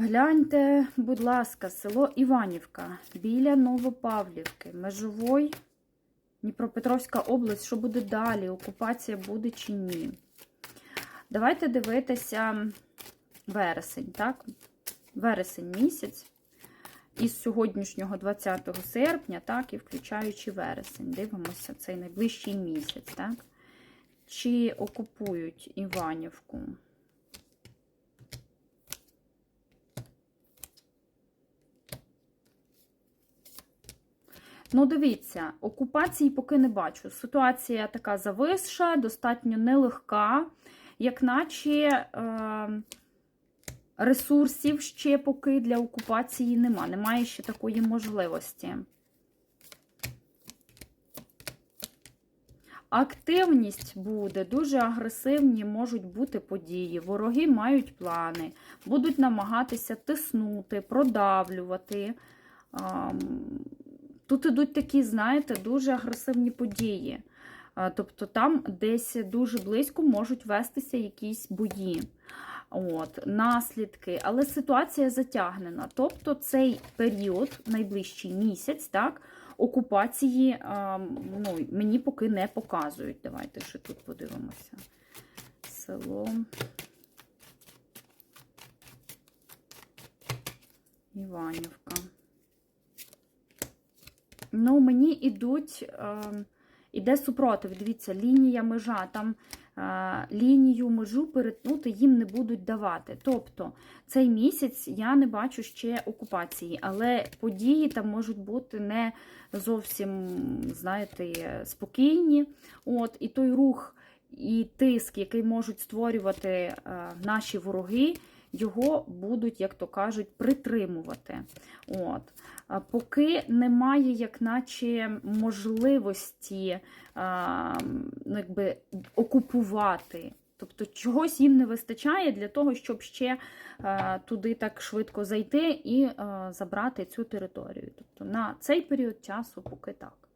Гляньте, будь ласка, село Іванівка біля Новопавлівки, Межовой, Дніпропетровська область. Що буде далі? Окупація буде чи ні? Давайте дивитися вересень, так? Вересень місяць. Із сьогоднішнього 20 серпня, так, і включаючи вересень. Дивимося цей найближчий місяць, так? Чи окупують Іванівку? Ну, дивіться, окупації поки не бачу. Ситуація така зависша, достатньо нелегка, як наче е, ресурсів ще поки для окупації нема. Немає ще такої можливості. Активність буде, дуже агресивні можуть бути події. Вороги мають плани, будуть намагатися тиснути, продавлювати. Ам, Тут ідуть такі, знаєте, дуже агресивні події. Тобто там десь дуже близько можуть вестися якісь бої. От, наслідки, але ситуація затягнена. Тобто цей період, найближчий місяць, так, окупації ну, мені поки не показують. Давайте ще тут подивимося. Село. Іванівка. Ну, мені ідуть, е, іде супротив. Дивіться, лінія межа, там е, лінію межу перетнути їм не будуть давати. Тобто цей місяць я не бачу ще окупації, але події там можуть бути не зовсім, знаєте, спокійні. От, І той рух і тиск, який можуть створювати е, наші вороги, його будуть, як то кажуть, притримувати. От. Поки немає, як наче, можливості а, ну, якби, окупувати. Тобто чогось їм не вистачає для того, щоб ще а, туди так швидко зайти і а, забрати цю територію. Тобто на цей період часу поки так.